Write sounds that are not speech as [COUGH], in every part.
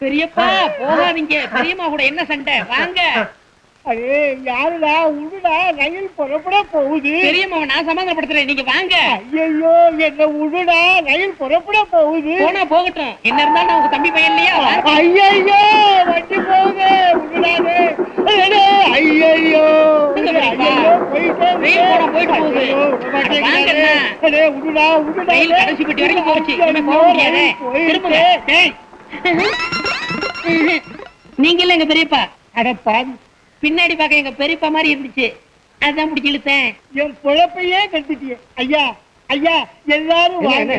பெரியப்பா போகாதீங்க. பெரியம்மா கூட என்ன சண்டை? வாங்க. அடே யாருடா? உடுடா? ரயில் புறப்பட போகுது. பெரியம்மாவை நான் சமாதானப்படுத்துறேன். நீங்க வாங்க. ஐயோ என்ன உடுடா? ரயில் புறப்பட போகுது. போனா போகட்டும். என்ன இருந்தாலும் நான் உங்க தம்பி பையன் இல்லையா. ஐயோ வண்டி போகுது. உடுடாதே. ஐயோ, கடைசி பெட்டி வரைக்கும் போச்சு. போக முடியாதே. நீங்க இல்ல எங்க பெரியப்பா? அட பாவி, பின்னாடி பார்க்க எங்க பெரியப்பா மாதிரி இருந்துச்சு. அதான் பிடிச்சி இழுத்தேன். என் பொழப்பையே கட்டிட்டியே ஐயா ஐயா எல்லாரும் வாங்க.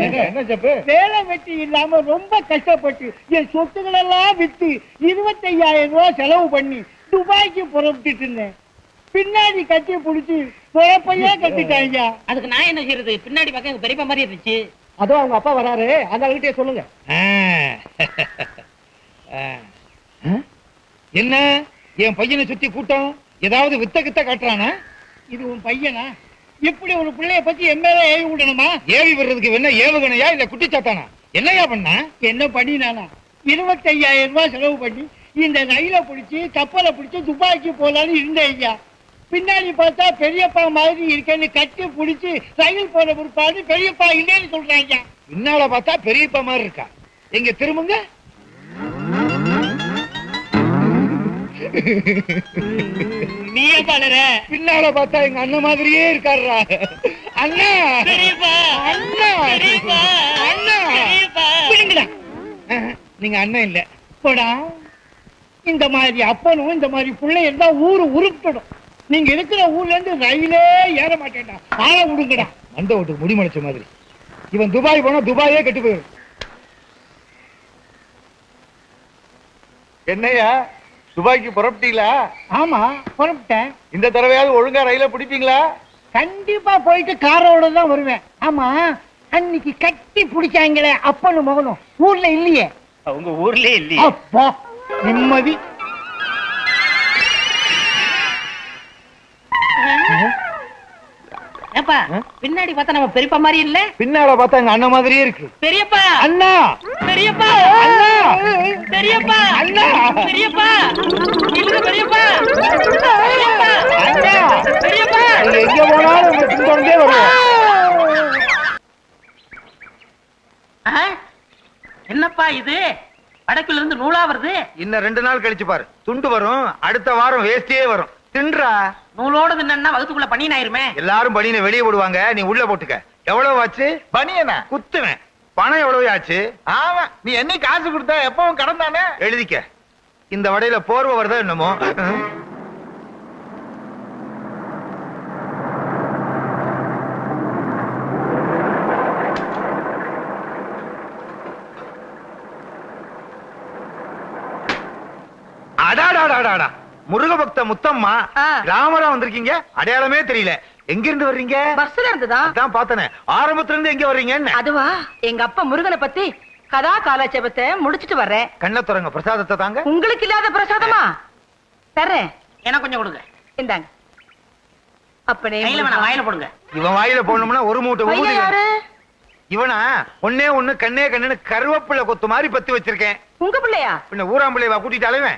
வேலை வெட்டி இல்லாம ரொம்ப கஷ்டப்பட்டு என் சொத்துக்கள் எல்லாம் வித்து இருபத்தையாயிரம் ரூபாய் செலவு பண்ணி துபாய்க்கு புறப்பட்டுட்டு இருந்தேன். பின்னாடி கட்டி புடிச்சு பொழப்பையே கட்டிட்டாங்க அதுக்கு நான் என்ன செய்யறது? பின்னாடி பார்க்க எங்க பெரியப்பா மாதிரி இருந்துச்சு. அதோ அவங்க அப்பா வராரு. அந்த ஆளுகிட்டே சொல்லுங்க. என்ன? என் பையனை சுத்தி கூட்டம்? ஏதாவது வித்த கித்த காட்டுறானா? இது உன் பையனா? இப்படி ஒரு பிள்ளைய பத்தி எம்எல்ஏ ஏவி விடணுமா? ஏவி விடுறதுக்கு வேணா ஏவுகணையா இல்ல குட்டிச்சாத்தானா? என்னையா பண்ண? என்ன பண்ணினானா? இருபத்தையாயிரம் ரூபாய் செலவு பண்ணி இந்த ரயில பிடிச்சி கப்பலை பிடிச்சி துபாய்க்கு போலான்னு இருந்தேன் ஐயா. பின்னாடி பார்த்தா பெரியப்பா மாதிரி இருக்கேன்னு கட்டி பிடிச்சி ரயில் போற பிற்பாடு பெரியப்பா இல்லைன்னு சொல்றாங்க. பின்னால பார்த்தா பெரியப்பா மாதிரி இருக்கா? எங்க திரும்புங்க. நீயே பாடுற பின்னால பார்த்தா எங்க அண்ணன் மாதிரியே இருக்காருடா. அண்ணா! பெரியப்பா! அண்ணா! பெரியப்பா! அண்ணா! பிடிங்கடா. நீங்க அண்ணன் இல்ல. போடா. இந்த மாதிரி அப்பனும் இந்த மாதிரி பிள்ளை இருந்தா ஊரு உருப்பிடும். நீங்க இருக்கிற ஊர்ல இருந்து ரயிலே ஏற மாட்டேன்டா. ஆள விடுங்கடா. மண்ட ஓட்டுக்கு முடி முளைச்ச மாதிரி. இவன் துபாய் போனா துபாயே கெட்டு போயிடும். என்னையா? துபாய்க்கு புறப்பட்டீங்களா? ஆமா புறப்பட்டேன். இந்த தடவையாவது ஒழுங்கா ரயில பிடிப்பீங்களா? கண்டிப்பா போயிட்டு காரோட தான் வருவேன். ஆமா அன்னைக்கு கட்டி பிடிச்சாங்களே அப்பனும் மகனும். ஊர்ல இல்லையே. உங்க ஊர்லயே இல்லையே. அப்பா நிம்மதி. ஏப்பா பின்னாடி பார்த்தா நம்ம பெரியப்பா மாதிரி இல்ல? பின்னால பார்த்தா எங்க அண்ணன் மாதிரியே இருக்கு. பெரியப்பா. அண்ணா. பெரியப்பா. அண்ணா. பெரியப்பா. அண்ணா. பெரியப்பா. இல்ல பெரியப்பா. பெரியப்பா. அண்ணா. பெரியப்பா. நீங்க எங்க போனாலும் உங்க பின்தொடர்ந்தே வருவோம்? என்னப்பா இது? வடக்குல இருந்து நூலா வருது? இன்னும் ரெண்டு நாள் கழிச்சு பாரு. துண்டு வரும் அடுத்த வாரம் வேஸ்டியே வரும். தின்றா? நூலோட தின்னா வகுத்துக்குள்ள பண்ணி ஆயிருமே. எல்லாரும் பனியனை வெளியே போடுவாங்க. நீ உள்ள போட்டுக்க. எவ்வளவு ஆச்சு? பனியனா? குத்துவேன். பணம் எவ்வளவு ஆச்சு? ஆமா. நீ என்ன காசு கொடுத்த? எப்பவும் கடன் தானே எழுதிக்க. இந்த வடையில போர்வை வருதா என்னமோ? அடாடாடாடாடா முருக பக்த முத்தம்மா. ராமரா வந்திருக்கீங்க? அடையாளமே தெரியல. எங்க இருந்து வர்றீங்க? பஸ்ல இருந்துதா அதான் பார்த்தனே. ஆரம்பத்துல இருந்து எங்க வர்றீங்கன்னு. அதுவா? எங்க அப்பா முருகனை பத்தி கதா காலாட்சேபத்தை முடிச்சிட்டு வர்றேன். கண்ண துறங்க. பிரசாதத்தை தாங்க. உங்களுக்கு இல்லாத பிரசாதமா? தர்றேன். எனக்கு கொஞ்சம் கொடுங்க. இந்தாங்க. அப்பனே வாயில போடுங்க. இவன் வாயில போடணும்னா ஒரு மூட்டை ஊதி இவனா? ஒன்னே ஒண்ணு கண்ணே கண்ணுன்னு கருவேப்பிள்ளை கொத்து மாதிரி பத்தி வச்சிருக்கேன். உங்க பிள்ளையா? பின்ன ஊராம்பிள்ளைவா கூட்டிட்டு அலைவேன்.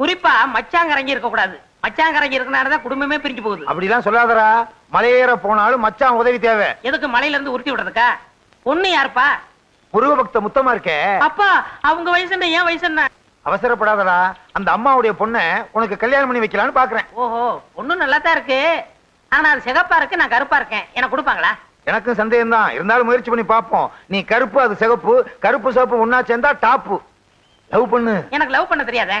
குறிப்பா மச்சாங்கரங்கி இருக்க கூடாது. மச்சாங்கரங்கி இருக்கனாலதான் குடும்பமே பிரிஞ்சு போகுது. அப்படிலாம் சொல்லாதடா. மலையேற போனாலும் மச்சான் உதவி தேவை. எதுக்கு மலையில இருந்து உருட்டி விடுறதுக்கா? பொண்ணு யாருப்பா? முருக பக்த முத்தமா இருக்கே. அப்பா அவங்க வயசு என்ன ஏன் வயசு என்ன? அவசரப்படாதடா. அந்த அம்மாவுடைய பொண்ணை உனக்கு கல்யாணம் பண்ணி வைக்கலாம்னு பாக்குறேன். ஓஹோ பொண்ணு நல்லா தான் இருக்கு. ஆனா அது சிகப்பா இருக்கு நான் கருப்பா இருக்கேன். எனக்கு கொடுப்பாங்களா? எனக்கும் சந்தேகம் தான் இருந்தாலும் முயற்சி பண்ணி பார்ப்போம். நீ கருப்பு அது சிகப்பு. கருப்பு சிவப்பு ஒன்னா சேர்ந்தா டாப்பு. லவ் பண்ணு. எனக்கு லவ் பண்ண தெரியாதே?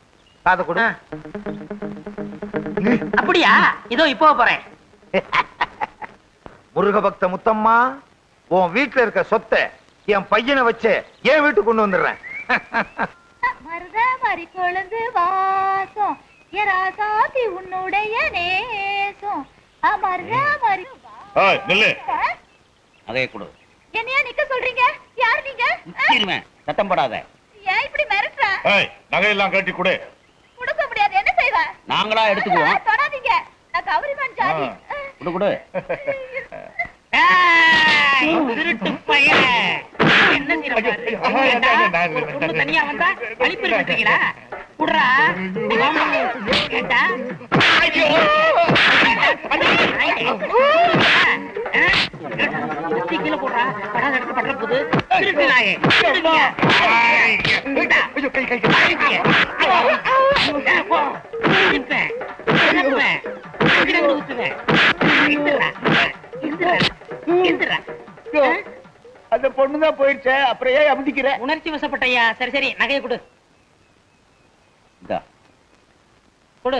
காதை கொடு. அப்படியா? இதோ இப்போ போறேன். [LAUGHS] முருக பக்த முத்தம்மா உன் வீட்டுல இருக்க சொத்தை என் பையனை வச்சு என் வீட்டுக்கு கொண்டு வந்துடுறேன். [LAUGHS] கொழுந்து வாசம். எராசாதி உன்னுடைய நேசம். அமர்த மறி நில்லு. அதே கொடு. என்னையா நிக்க சொல்றீங்க? யார் நீங்க? சத்தம் போடாத. ஏன் இப்படி மிரட்டுற? நகையெல்லாம் கட்டி கொடு. கொடுக்க முடியாது. என்ன செய்வ? நாங்களா எடுத்துக்குவோம். தொடாதீங்க. நான் கௌரிமான் ஜாதி. கொடு கொடு. ஏய், திருட்டு பையன். என்ன செய்யற பாரு. ஐயோ, ஏண்டா, ஐயோ, நான் ஒரு இல்லை, பொண்ணு நான் தனியா வந்தா அழிப்பு இருக்கீங்களா குடுறா. ஏண்டா? ஐயோ. கீழே போடுறா. படாத இடத்துல படுற போது. அந்த பொண்ணுதான் போயிடுச்சே. அப்புறம் ஏன் அமுதிக்கிற? உணர்ச்சி வசப்பட்டையா சரி சரி. நகையை கொடு இந்தா கொடு.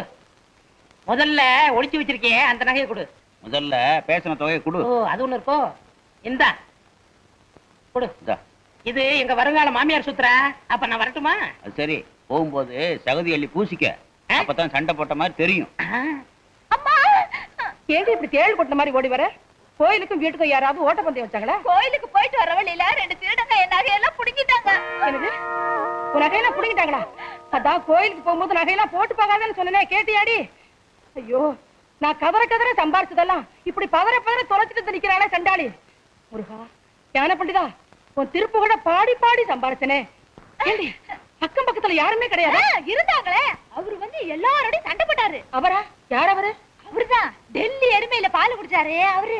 முதல்ல ஒளிச்சு வச்சிருக்கியே அந்த நகையை கொடு. முதல்ல பேசின தொகையை கொடு. ஓ அது ஒண்ணு இருக்கோ? இந்தா. கொடு. இது எங்க வருங்கால மாமியார் சுத்துறா. அப்ப நான் வரட்டுமா? அது சரி. போகும்போது சகதி அள்ளி பூசிக்க? அப்பதான் சண்டை போட்ட மாதிரி தெரியும். ஏடி இப்படி தேள் கொட்ட மாதிரி ஓடி வர? கோயிலுக்கும் வீட்டுக்கும் யாராவது ஓட்டப்பந்தயம் வச்சாங்களா? கோயிலுக்கு போயிட்டு வர வழியில ரெண்டு திருடங்க என் நகையெல்லாம் புடுங்கிட்டாங்க. என்னது? உன் நகையெல்லாம் புடுங்கிட்டாங்களா? அதான் கோயிலுக்கு போகும்போது நகையெல்லாம் போட்டு பார்க்காதன்னு சொன்னனே கேட்டியாடி? ஐயோ நான் கதற கதற சம்பாரிச்சதெல்லாம் இப்படி பதற பதற தொலைச்சிட்டு நிக்கிறானே சண்டாளி. முருகா ஞான பண்டிதா உன் திருப்பு கூட பாடி பாடி சம்பாரிச்சனே. அக்கம் பக்கத்துல யாருமே கிடையாது? இருந்தாங்களே. அவரு வந்து எல்லாரோடையும் சண்டை போட்டாரு. அவரா? யார் அவரு? அவருதான். டெல்லி எருமையில பால் குடிச்சாரே அவரு.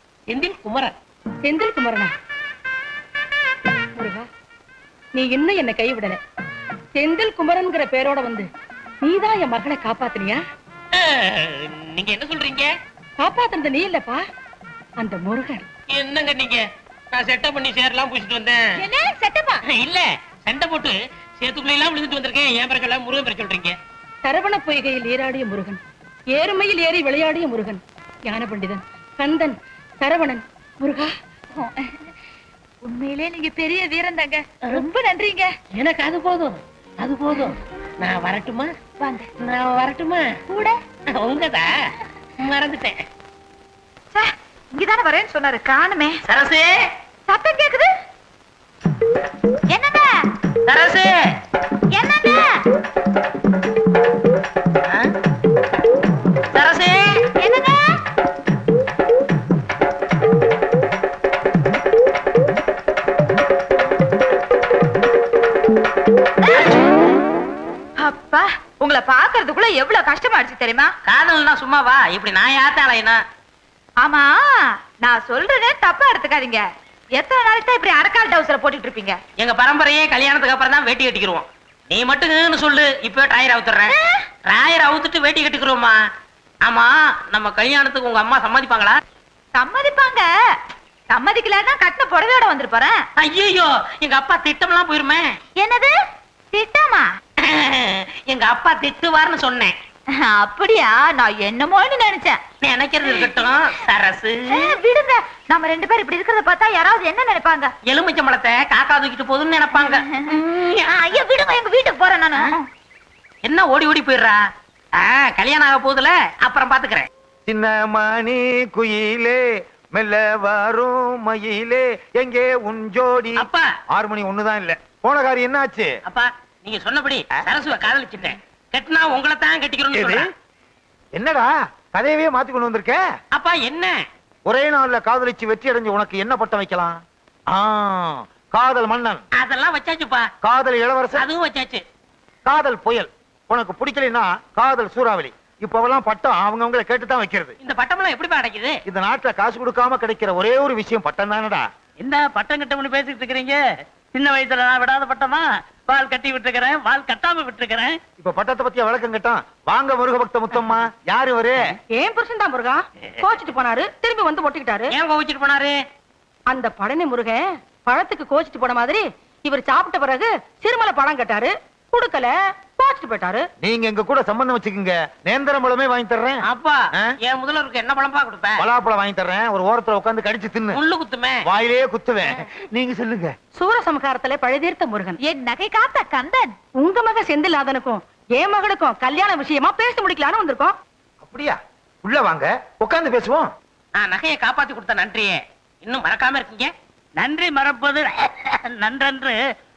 செந்தில் குமரன். செந்தில் குமரனா? நீ இன்னும் என்ன கைவிடல. செந்தில் குமரன்ங்கிற பேரோட வந்து நீதான் என் மகளை காப்பாத்துனியா? நீங்க என்ன சொல்றீங்க? காப்பாத்துனது நீ இல்லப்பா அந்த முருகன். என்னங்க நீங்க? நான் செட்டப் பண்ணி சேரலாம் பூசிட்டு வந்தேன். என்ன? செட்டப்பா? இல்ல சண்டை போட்டு சேத்துக்குள்ள எல்லாம் விழுந்துட்டு வந்திருக்கேன். ஏன் பிறகு எல்லாம் முருகன் பேர் சொல்றீங்க. சரவண பொய்கையில் நீராடிய முருகன் ஏறுமையில் ஏறி விளையாடிய முருகன் ஞான பண்டிதன் கந்தன் சரவணன். முருகா உண்மையிலே நீங்க பெரிய வீரன் தாங்க. ரொம்ப நன்றிங்க. எனக்கு அது போதும் அது போதும். நான் வரட்டுமா? வாங்க. நான் வரட்டுமா? கூட. உங்கதா? மறந்துட்டேன். இங்கதானே வரேன்னு சொன்னாரு காணுமே. சரசு! சத்தம் கேக்குது? என்னங்க? சரசு! என்னங்க? தெரியுமா? காதல்னா சும்மாவா இப்படி நான் யாத்தாளைனா ஆமா நான் சொல்றதே தப்பா எடுத்துக்காதீங்க. எத்தனை நாளைக்கு தான் இப்படி அரக்கால் டவுசரை போட்டுட்டு இருப்பீங்க? எங்க பரம்பரையே கல்யாணத்துக்கு அப்புறம் தான் வேட்டி கட்டிக்கிறோம் நீ மட்டும் சொல்லு இப்ப டாயர் அவுத்துறேன் டாயர் அவுத்துட்டு வேட்டி கட்டிக்கிறோமா ஆமா நம்ம கல்யாணத்துக்கு உங்க அம்மா சம்மதிப்பாங்களா? சம்மதிப்பாங்க. சம்மதிக்கலன்னா கட்டின புடவையோட வந்துட்டு போறேன். ஐயோ எங்க அப்பா திட்டம்லாம் போயிருமே. என்னது? திட்டமா? எங்க அப்பா திட்டுவார்னு சொன்னேன். அப்படியா? நான் என்னமோன்னு நினைச்சேன். நினைக்கிறது இருக்கட்டும் சரசு. விடுங்க. நம்ம ரெண்டு பேரும் இப்படி இருக்கிறத பார்த்தா யாராவது என்ன நினைப்பாங்க? எலுமிச்சம்பழத்தை காக்கா தூக்கிட்டு போகுதுன்னு நினைப்பாங்க. ஐயா விடுங்க. எங்க வீட்டுக்கு போறேன் நானு. என்ன ஓடி ஓடி போயிடுறா? ஆ, கல்யாணம் ஆக போகுதுல? அப்புறம் பாத்துக்கிறேன். சின்ன மணி குயிலே மெல்ல வரும் மயிலே எங்கே உன் ஜோடி? அப்பா. ஆறு மணி ஒண்ணுதான் இல்ல. போன காரியம் என்னாச்சு? அப்பா நீங்க சொன்னபடி சரசுவ காதலிச்சுட்டேன். கட்டினா உங்களை தான்? சொல்றேன். என்னடா? கதையவே மாத்தி கொண்டு வந்திருக்க? அப்பா என்ன? ஒரே நாள்ல காதலிச்சு வெற்றி அடைஞ்சு உனக்கு என்ன பட்டம் வைக்கலாம்? ஆ காதல் மன்னன். அதெல்லாம் வச்சாச்சுப்பா. காதல் இளவரசன். அதுவும் வச்சாச்சு. காதல் புயல். உனக்கு பிடிக்கலைன்னா காதல் சூறாவளி. இப்பவெல்லாம் பட்டம் அவங்கவங்கள கேட்டு தான் வைக்கிறது. இந்த பட்டமெல்லாம் எப்படிப்பா கிடைக்குது இந்த நாட்டுல காசு கொடுக்காம கிடைக்கிற ஒரே ஒரு விஷயம் பட்டம் தானடா என்ன பட்டம் கட்டம்னு பேசிட்டு இருக்கிறீங்க? சின்ன வயசுல நான் விடாத பட்டமா? வால் கட்டி விட்டுருக்கிறேன் வால் கட்டாம விட்டுருக்கிறேன். இப்ப பட்டத்தை பத்தியா விளக்கம் கேட்டான் வாங்க முருக பக்த முத்தம்மா. யாரு இவரு? ஏன் புருஷன் தான் முருகா? கோச்சிட்டு போனாரு திரும்பி வந்து ஒட்டிக்கிட்டாரு. ஏன் கோவிச்சிட்டு போனாரு? அந்த பழனி முருகன் பழத்துக்கு கோச்சிட்டு போன மாதிரி இவர் சாப்பிட்ட பிறகு சிறுமலை பழம் கேட்டாரு. கொடுக்கல கோச்சிட்டு போயிட்டாரு. நீங்க எங்க கூட சம்பந்தம் வச்சுக்கோங்க. நேந்திரம் பழமே வாங்கி தர்றேன். அப்பா? என் முதல்வருக்கு என்ன பழம்பா கொடுப்பேன்? பலாப்பழம் வாங்கி தர்றேன். ஒரு ஓரத்துல உட்கார்ந்து கடிச்சு தின்னு. முள்ளு குத்துமே. வாயிலே குத்துவேன். நீங்க சொல்லுங்க. சூரசம்ஹாரத்துல பழுதீர்த்த முருகன். என் நகை காத்த கந்தன். உங்க மக செந்தில்லாதனுக்கும் என் மகளுக்கும் கல்யாண விஷயமா பேசி முடிக்கலான்னு வந்திருக்கோம். அப்படியா? உள்ள வாங்க. உட்கார்ந்து பேசுவோம். நான் நகையை காப்பாத்தி கொடுத்த நன்றியே. இன்னும் மறக்காம இருக்கீங்க? நன்றி மறப்பது [LAUGHS] நன்றன்று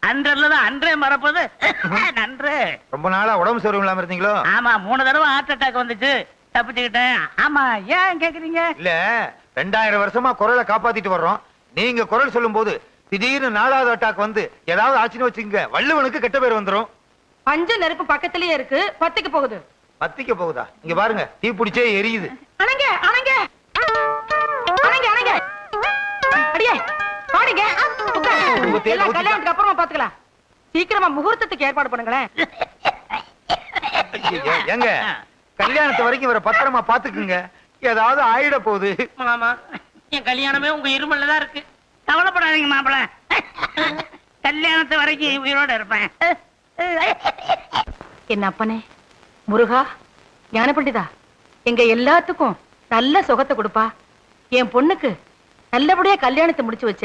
அன்றல்லதான் அன்றே மறப்பது [LAUGHS] நன்று. ரொம்ப நாளா உடம்பு சோர்வு இல்லாம இருந்தீங்களோ? ஆமா மூணு தடவை ஹார்ட் அட்டாக் வந்துச்சு. தப்பிச்சுக்கிட்டேன். ஆமா ஏன் கேக்குறீங்க? இல்ல ரெண்டாயிரம் வருஷமா குரலை காப்பாத்திட்டு வர்றோம். நீங்க குரல் சொல்லும் போது திடீர்னு நாலாவது அட்டாக் வந்து ஏதாவது ஆச்சுன்னு வச்சுக்கோங்க. வள்ளுவனுக்கு கெட்ட பேர் வந்துரும். பஞ்ச நெருப்பு பக்கத்திலேயே இருக்கு பத்திக்கு போகுது. பத்திக்க போகுதா? இங்க பாருங்க தீ பிடிச்சே எரியுது. அணங்க அணங்க. எல்லாம். கல்யாணத்துக்கு அப்புறமா பாத்துக்கலாம். சீக்கிரமா முகூர்த்தத்துக்கு ஏற்பாடு பண்ணுங்களேன். ஏங்க கல்யாணத்து வரைக்கும் இவரை பத்திரமா பாத்துக்குங்க. ஏதாவது ஆயிட போகுது. மாமா என் கல்யாணமே உங்க இருமல்ல தான் இருக்கு. கவலைப்படாதீங்க மாப்பிள. கல்யாணத்து வரைக்கும் உயிரோட இருப்பேன். என்ன அப்பனே? முருகா ஞான பண்டிதா எங்க எல்லாத்துக்கும் நல்ல சுகத்தை கொடுப்பா. என் பொண்ணுக்கு நல்லபடியா கல்யாணத்தை முடிச்சு வச்ச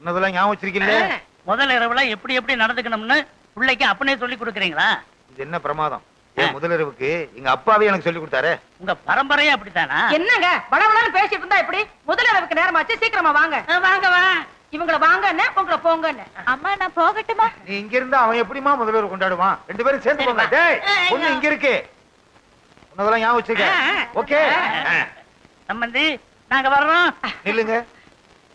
உன்னதெல்லாம் ஞாபகம் வச்சிருக்கீல்ல முதல் இரவுல எப்படி எப்படி நடந்துக்கணும்னு பிள்ளைக்கு அப்பனே சொல்லி கொடுக்குறீங்களா? இது என்ன பிரமாதம்? என் முதலிரவுக்கு எங்க அப்பாவே எனக்கு சொல்லி கொடுத்தாரு. உங்க பரம்பரையே அப்படித்தானா? என்னங்க? வளவளன்னு பேசிட்டு இருந்தா எப்படி? முதலிரவுக்கு நேரமாச்சு சீக்கிரமா வாங்க. வாங்க வா. இவங்கள வாங்கன்னு உங்களை போங்கன்னு. அம்மா நான் போகட்டுமா? நீ இங்க இருந்தா அவன் எப்படிமா முதல்வர் கொண்டாடுவான்? ரெண்டு பேரும் சேர்ந்து போங்க. டேய் பொண்ணு இங்க இருக்கு. உன்னதெல்லாம் ஞாபகம் வச்சிருக்க. ஓகே. சம்பந்தி நாங்க வர்றோம். நில்லுங்க.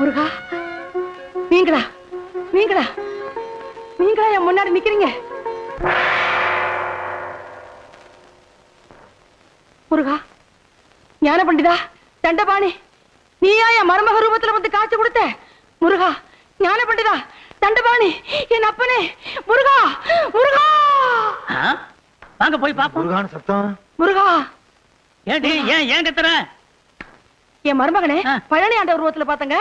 முருகா நீங்களா நீங்களா நீங்களா என் முன்னாடி நிக்கிறீங்க? முருகா ஞான பண்டிதா தண்டபாணி நீயா என் மருமக ரூபத்துல வந்து காட்சி கொடுத்த? முருகா ஞான பண்டிதா தண்டபாணி என் அப்பனே முருகா முருகா? வாங்க போய் பாப்போம். முருகான சத்தம். முருகா! ஏடி ஏன் ஏன் கத்துற? என் மருமகனே. பழனி ஆண்ட உருவத்துல பாத்தங்க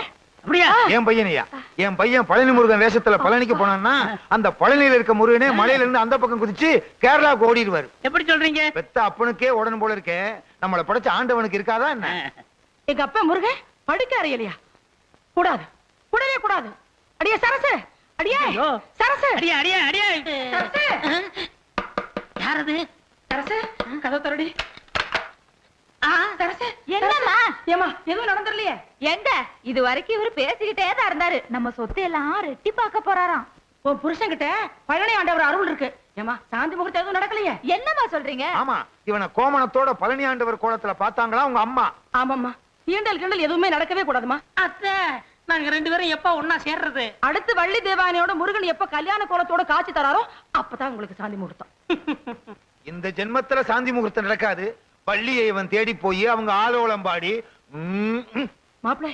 என் பையனையா? என் பையன் பழனி முருகன் வேஷத்துல பழனிக்கு போனான்னா அந்த பழனியில இருக்க முருகனே மலையில இருந்து அந்த பக்கம் குதிச்சு கேரளாவுக்கு ஓடிடுவாரு. எப்படி சொல்றீங்க? பெத்த அப்பனுக்கே உடனு போல இருக்கே. நம்மள படைச்ச ஆண்டவனுக்கு இருக்காதா என்ன? எங்க அப்பா முருகன் படிக்க அறியலையா கூடாது. கூடவே கூடாது. அடியே சரசு. அடியே. சரசு. அடியா அடியா அடியா. சரசு. யாரது சரசு. கதை தரடி ஆ சரசு. என்னம்மா? ஏமா எதுவும் நடந்துடலையே எங்க இது வரைக்கும் இவரு பேசிக்கிட்டே தான் இருந்தாரு. நம்ம சொத்து எல்லாம் ரெட்டி பார்க்க போறாராம். உன் புருஷன்கிட்ட பழனி ஆண்டவர் அருள் இருக்கு. ஏமா சாந்தி முகூர்த்தம் எதுவும் நடக்கலையே? என்னம்மா சொல்றீங்க? ஆமா இவனை கோமணத்தோட பழனி ஆண்டவர் கோலத்துல பார்த்தாங்களா உங்க அம்மா? ஆமாம்மா ஈண்டல் கிண்டல் எதுவுமே நடக்கவே கூடாதுமா அத்தை நாங்க ரெண்டு பேரும் எப்ப ஒன்னா சேர்றது? அடுத்து வள்ளி தேவானையோட முருகன் எப்ப கல்யாண கோலத்தோட காட்சி தராரோ அப்பதான் உங்களுக்கு சாந்தி முகூர்த்தம். இந்த ஜென்மத்துல சாந்தி முகூர்த்தம் நடக்காது. பள்ளியை இவன் தேடி போய் அவங்க ஆலோலம் பாடி ம், ம், மாப்பிள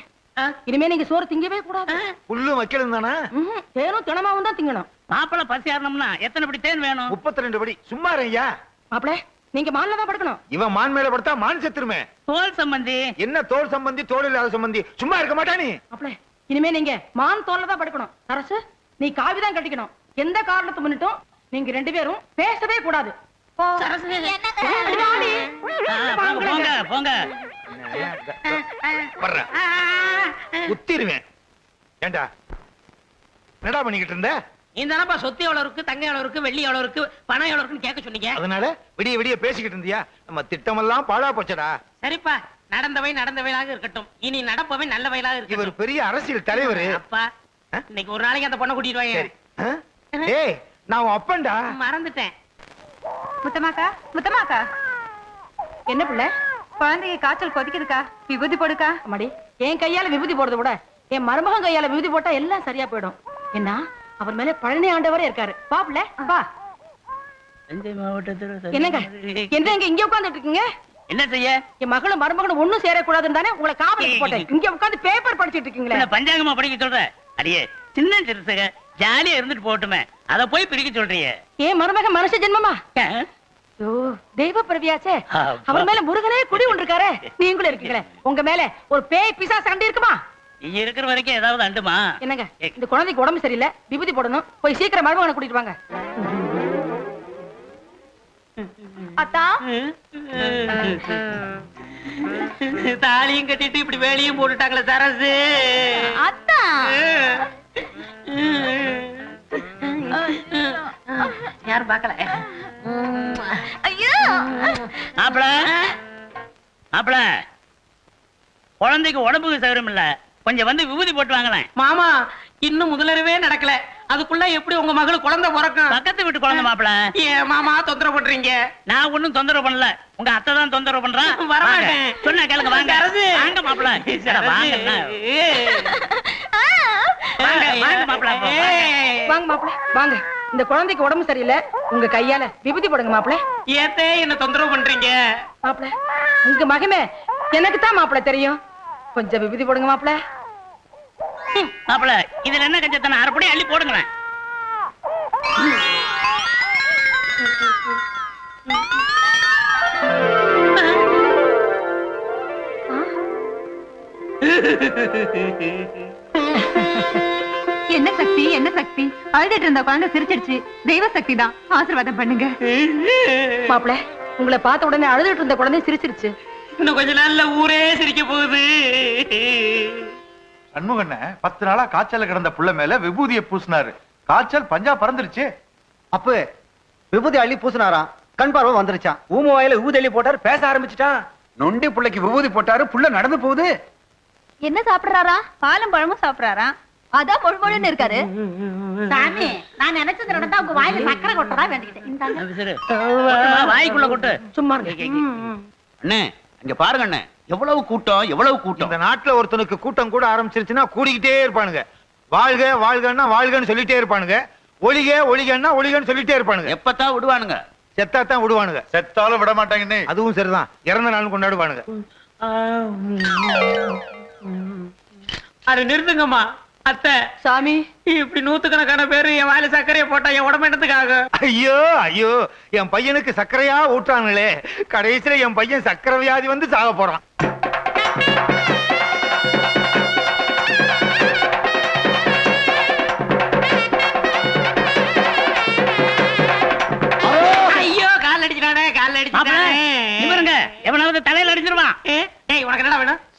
இனிமே நீங்க சோறு திங்கவே கூடாது. புல்லும் வைக்கலும் தானே. தேனும் தினமாவும் தான் திங்கணும். மாப்பிள பசி ஆறணும்னா எத்தனை படி தேன் வேணும்? முப்பத்தி ரெண்டு படி. சும்மா ஐயா மாப்பிள நீங்க மான்ல தான் படுக்கணும். இவன் மான் மேல படுத்தா மான் செத்துருமே. தோல் சம்பந்தி. என்ன தோல் சம்பந்தி தோல் இல்லாத சம்பந்தி? சும்மா இருக்க மாட்டா நீ. மாப்பிள இனிமே நீங்க மான் தோல்ல தான் படுக்கணும். அரசு நீ காவி தான் கட்டிக்கணும். எந்த காரணத்தை முன்னிட்டும் நீங்க ரெண்டு பேரும் பேசவே கூடாது. போங்க போங்க. வர்றேன் குத்திருவேன் ஏண்டா? என்னடா பண்ணிக்கிட்டு இருந்த? நீ தானப்பா சொத்து எவ்வளவு இருக்கு தங்கம் எவ்வளவு இருக்கு வெள்ளி எவ்வளவு இருக்கு பணம் எவ்வளவு இருக்குன்னு கேட்க சொன்னீங்க. அதனால விடிய விடிய பேசிக்கிட்டு இருந்தியா? நம்ம திட்டமெல்லாம் பாழா போச்சடா. சரிப்பா நடந்தவை நடந்தவையாக இருக்கட்டும். இனி நடப்பவை நல்ல வயலாக இவர் இருக்கட்டும் பெரிய அரசியல் தலைவர். அப்பா இன்னைக்கு ஒரு நாளைக்கு அந்த பொண்ணை கூட்டிட்டு வாங்க? ஏய் நான் அப்பன்டா. மறந்துட்டேன். முத்தமாக்கா முத்தமாக்கா என்ன பிள்ளை? குழந்தைக்கு காய்ச்சல் கொதிக்குதுக்கா? விபூதி போடுக்கா? அம்மாடி என் கையால விபூதி போடுறத விட என் மருமகன் கையால விபூதி போட்டா எல்லாம் சரியா போயிடும். என்ன அவர் மேல பழனி ஆண்டவரே இருக்காரு. பிள்ளை வா. என்னங்க? என்னங்க இங்க உட்கார்ந்துட்டு இருக்கீங்க? என்ன செய்ய? என் மகளும் மருமகனும் ஒண்ணும் சேரக்கூடாதுன்னு தானே உங்களை காவலுக்கு போட்டேன். இங்க உட்கார்ந்து பேப்பர் படிச்சிட்டு இருக்கீங்களே. பஞ்சாங்கமா படிக்க சொல்ற? அடியே சின்ன சிறுசுக ஜாலியா இருந்துட்டு போகட்டுமே. அத போய் பிரிக்க சொல்றீங்க ஏன் மருமக மனுஷ ஜென்மமா? ஐயோ தெய்வ பிறவியாச்சே. அப்பா. அவர் மேல முருகனே குடி ஒன்றிருக்காரு. நீங்களும் இருக்கீங்களே. உங்க மேல ஒரு பேய் பிசா சண்டை இருக்குமா? இருக்கிற வரைக்கும் ஏதாவது அண்டுமா? என்னங்க இந்த குழந்தைக்கு உடம்பு சரியில்லை. விபூதி போடணும். போய் சீக்கிரம் மருமகனை கூட்டிட்டு வாங்க. அத்தா. தாலியும் கட்டிட்டு இப்படி வேலையும் போட்டுட்டாங்களே சரசு. அத்தா. யாரும் பார்க்கல. ஐயோ! மாப்பிள மாப்பிள குழந்தைக்கு உடம்புக்கு சௌகரியம் இல்ல. கொஞ்சம் வந்து விபூதி போட்டு வாங்களேன். மாமா இன்னும் முதலரவே நடக்கல. அதுக்குள்ள எப்படி உங்க மகளுக்கு குழந்தை பிறக்கும்? பக்கத்து வீட்டு குழந்தை மாப்பிள. ஏன் மாமா தொந்தரவு பண்றீங்க? நான் ஒண்ணும் தொந்தரவு பண்ணல. உங்க அத்தை தான் தொந்தரவு பண்றான் வரமாட்டேன். சொன்னா கேளுங்க வாங்க. வாங்க மாப்பிள. வாங்க வாங்க, மாப்பிள, இந்த குழந்தைக்கு உடம்பு சரியில்லை உங்க கையால விபூதி போடுங்க மாப்பிள. ஏத்தே என்ன தொந்தரவு பண்றீங்க? மாப்பிள உங்க மகமே எனக்கு தான் மாப்பிள தெரியும். கொஞ்சம் விபூதி போடுங்க மாப்பிள. மாப்பிள இதுல என்ன கஞ்சத்தன அரைப்படி அள்ளி போடுங்களேன். [LAUGHS] என்ன சக்தி என்ன சக்தி? அழுதுட்டு இருந்த குழந்தை சிரிச்சிடுச்சு. தெய்வ சக்தி தான். ஆசீர்வாதம் பண்ணுங்க. மாப்பிள உங்களை பார்த்த உடனே அழுதுட்டு இருந்த குழந்தை சிரிச்சிருச்சு. இன்னும் கொஞ்ச நாள்ல ஊரே சிரிக்க போகுது. சண்முகண்ண பத்து நாளா காய்ச்சல கிடந்த புள்ள மேல விபூதியை பூசினாரு. காய்ச்சல் பஞ்சா பறந்துருச்சு. அப்ப விபூதி அள்ளி பூசினாராம். கண் பார்வை வந்துருச்சான் ஊம வாயில விபூதி அள்ளி போட்டாரு பேச ஆரம்பிச்சுட்டான். நொண்டி புள்ளைக்கு விபூதி போட்டாரு புள்ள நடந்து போகுது. என்ன சாப்பிடுறாரா? பாலும் பழமும் சாப்பிடுறாரா? அதான் மொழு மொழின்னு இருக்காரு. சாமி நான் நினைச்சது நடந்தா உங்க வாயில சக்கரை கொட்டதா வேண்டிக்கிட்டேன் வாய்க்குள்ள கொட்டு. சும்மா அண்ணே இங்க பாருங்க அண்ணே. எவ்வளவு கூட்டம் எவ்வளவு கூட்டம்? இந்த நாட்டுல ஒருத்தனுக்கு கூட்டம் கூட ஆரம்பிச்சிருச்சுன்னா கூடிக்கிட்டே இருப்பானுங்க. வாழ்க வாழ்கன்னா வாழ்கன்னு சொல்லிட்டே இருப்பானுங்க. ஒளிக ஒளிகன்னா ஒளிகன்னு சொல்லிட்டே இருப்பானுங்க. எப்பத்தான் விடுவானுங்க? செத்தாத்தான் விடுவானுங்க. செத்தாலும் விட மாட்டாங்கன்னு அதுவும் சரிதான். இறந்த நாளும் கொண்டாடுவானுங்க. அது நிறுத்துங்கம்மா. அத்தை சாமி. இப்படி நூத்துக்கணக்கான பேரு என் வாயில சர்க்கரையை போட்டா என் உடம்பு என்னத்துக்காக? ஐயோ ஐயோ என் பையனுக்கு சர்க்கரையா ஊட்டானுங்களே கடைசியில என் பையன் சர்க்கரை வியாதி வந்து சாக போறான். ஐயோ கால் அடிச்சிட்டானே கால் அடிச்சிட்டானே. இவருங்க. எவனாவது தலையில அடிச்சிருவான். உனக்கு என்ன வேணும்?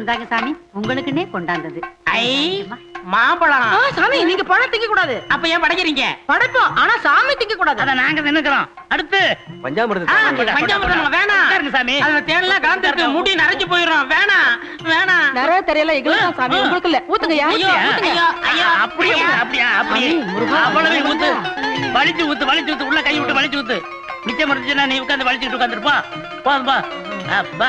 இந்தாங்க சாமி. உங்களுக்குன்னே கொண்டாந்தது. ஐ மாம்பழம். சாமி நீங்க பழம் திங்க கூடாது அப்ப ஏன் படைக்கிறீங்க? படைப்போம் ஆனா சாமி திங்க கூடாது அத நாங்க நின்னுக்கிறோம் அடுத்து. பஞ்சாமிரதம். பஞ்சாமிர்தம் வேணாம். சாமி. அதுல தேன்லாம் கலந்துருக்கு முடி நரைஞ்சு போயிடும் வேணாம் வேணாம். நிறைய தெரியல எங்களுக்கு சாமி. உங்களுக்கு இல்ல ஊத்துங்கய்யா. ஐயோ, ஊத்துங்க. ஐயோ, ஐயோ, அப்படியே அப்படியா அப்படியே. அவ்வளவு ஊத்து. வலிச்சு ஊத்து வலிச்சு ஊத்து. உள்ள கை விட்டு வலிச்சு ஊத்து. மிச்சம் இருந்துச்சுன்னா நீ உட்காந்து வலிச்சுட்டு உட்காந்துருப்பா போதும்பா அப்பா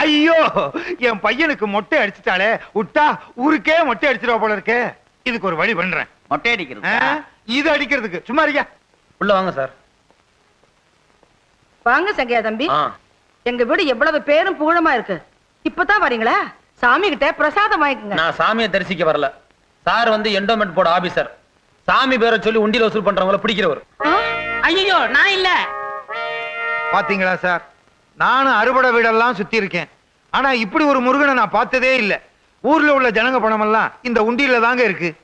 ஐயோ என் பையனுக்கு மொட்டை அடிச்சுட்டாளே விட்டா ஊருக்கே மொட்டை அடிச்சிருவா போல இருக்கே. இதுக்கு ஒரு வழி பண்றேன். மொட்டை அடிக்கிறது? இது அடிக்கிறதுக்கு. சும்மா இருக்கியா? உள்ள வாங்க சார். வாங்க சங்கையா தம்பி. எங்க வீடு எவ்வளவு பேரும் புகழமா இருக்கு. இப்பதான் வரீங்களா? சாமி கிட்ட பிரசாதம் வாங்கிக்கோங்க. நான் சாமியை தரிசிக்க வரல. சார் வந்து என்டோமெண்ட் போர்டு ஆபீசர் சாமி பேரை சொல்லி உண்டியில் வசூல் பண்றவங்கள பிடிக்கிறவர். ஐயோ நான் இல்ல. பாத்தீங்களா சார்? நானும் அறுபடை வீடெல்லாம் சுத்தி இருக்கேன் ஆனா இப்படி ஒரு முருகனை நான் பார்த்ததே இல்ல. ஊர்ல உள்ள ஜனங்க பணம் எல்லாம் இந்த உண்டியில தாங்க இருக்கு.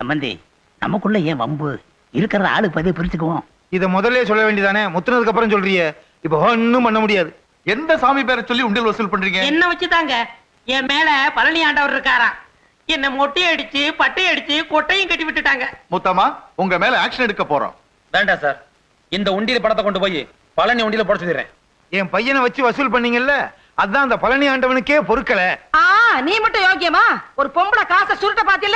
சம்பந்தி நமக்குள்ள ஏன் வம்பு? இருக்கிற ஆளு பதிவு பிரிச்சுக்குவோம். இத முதல்ல சொல்ல வேண்டியதானே? முத்துனதுக்கு அப்புறம் சொல்றியே? இப்ப ஒண்ணும் பண்ண முடியாது. எந்த சாமி பேரை சொல்லி உண்டியல் வசூல் பண்றீங்க? என்ன வச்சுதாங்க? என் மேல பழனி ஆண்டவர் இருக்காராம். என்ன மொட்டையை அடிச்சு பட்டையை அடிச்சு கொட்டையும் கட்டி விட்டுட்டாங்க. முத்தம்மா உங்க மேல ஆக்ஷன் எடுக்க போறோம். வேண்டாம் சார். இந்த உண்டியல் படத்தை கொண்டு போய் பழனி உண்டியல போட சொல்லிடுறேன். என் பையனை வச்சு வசூல் பண்ணீங்கல்ல? அதான் அந்த பழனி ஆண்டவனுக்கே பொறுக்கல. ஆ நீ மட்டும் யோக்கியமா? ஒரு பொம்பளை காசை சுருட்ட பாத்தில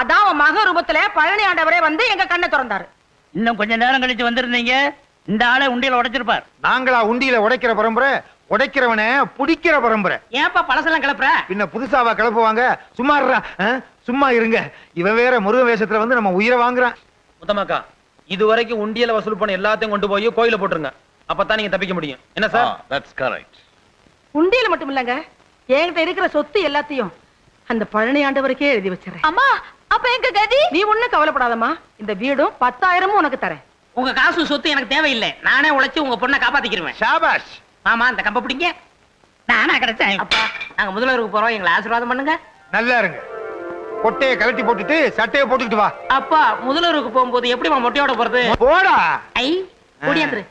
அதான் உன் மக ரூபத்துல பழனி ஆண்டவரே வந்து எங்க கண்ணை திறந்தாரு. இன்னும் கொஞ்ச நேரம் கழிச்சு வந்திருந்தீங்க. இந்த ஆளை உண்டியல உடைச்சிருப்பார். நாங்களா உண்டியில உடைக்கிற பரம்பரை உடைக்கிறவனை புடிக்கிற பரம்பரை. ஏன்பா பழசெல்லாம் கிளப்புற? பின்ன புதுசாவா கிளப்புவாங்க? சும்மா இருடா, ஆ? சும்மா இருங்க. இவன் வேற முருக வேஷத்துல வந்து நம்ம உயிரை வாங்குறான். முத்தமாக்கா இது வரைக்கும் உண்டியல வசூல் பண்ண எல்லாத்தையும் கொண்டு போய் கோயில போட்டுருங்க. அப்பதான் நீங்க தப்பிக்க முடியும். என்ன சார்? தட்ஸ் கரெக்ட் உண்டியல மட்டும் இல்லங்க. என்கிட்ட இருக்கிற சொத்து எல்லாத்தையும் அந்த பழனி ஆண்டவருக்கே எழுதி வச்சிடறேன். அம்மா அப்ப எங்க கதி? நீ ஒண்ணும் கவலைப்படாதம்மா. இந்த வீடும் பத்தாயிரமும் உனக்கு தரேன். உங்க காசு சொத்து எனக்கு தேவையில்லை. நானே உழைச்சு உங்க பொண்ணை காப்பாத்திக்கிருவேன். ஷாபாஷ்! ஆமா இந்த கம்ப பிடிங்க. நானா கிடைச்சேன். அப்பா நாங்க முதல்வருக்கு போறோம். எங்களை ஆசீர்வாதம் பண்ணுங்க. நல்லா இருங்க. கொட்டையை கழட்டி போட்டுட்டு சட்டையை போட்டுக்கிட்டு வா. அப்பா முதல்வருக்கு போகும்போது எப்படிமா மொட்டையோட போறது? போடா! ஐ ஓடியாந்துரு.